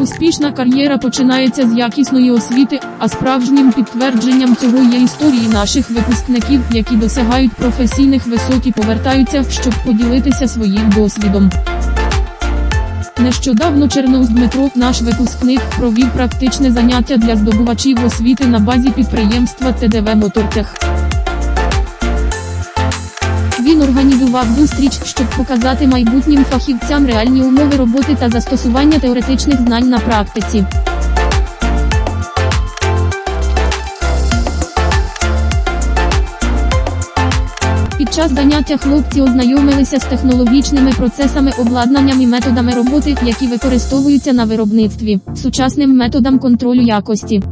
Успішна кар'єра починається з якісної освіти, а справжнім підтвердженням цього є історії наших випускників, які досягають професійних висот і повертаються, щоб поділитися своїм досвідом. Нещодавно Черноус Дмитро, наш випускник, провів практичне заняття для здобувачів освіти на базі підприємства ТДВ Мотортех. Організував зустріч, щоб показати майбутнім фахівцям реальні умови роботи та застосування теоретичних знань на практиці. Під час заняття хлопці ознайомилися з технологічними процесами, обладнанням і методами роботи, які використовуються на виробництві, сучасним методам контролю якості.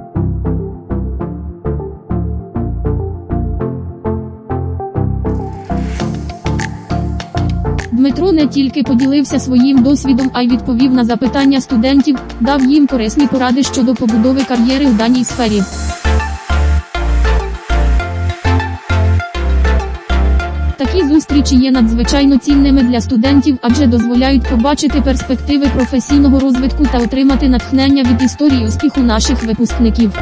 Дмитро не тільки поділився своїм досвідом, а й відповів на запитання студентів, дав їм корисні поради щодо побудови кар'єри у даній сфері. Такі зустрічі є надзвичайно цінними для студентів, адже дозволяють побачити перспективи професійного розвитку та отримати натхнення від історії успіху наших випускників.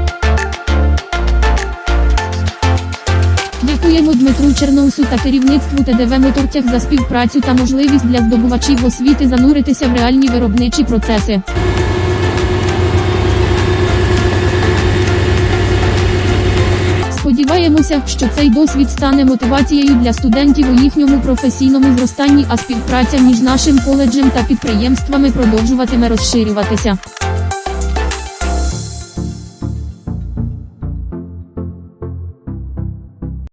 Дякуємо Дмитру Черноусу та керівництву ТДВ Мотортяг за співпрацю та можливість для здобувачів освіти зануритися в реальні виробничі процеси. Сподіваємося, що цей досвід стане мотивацією для студентів у їхньому професійному зростанні, а співпраця між нашим коледжем та підприємствами продовжуватиме розширюватися.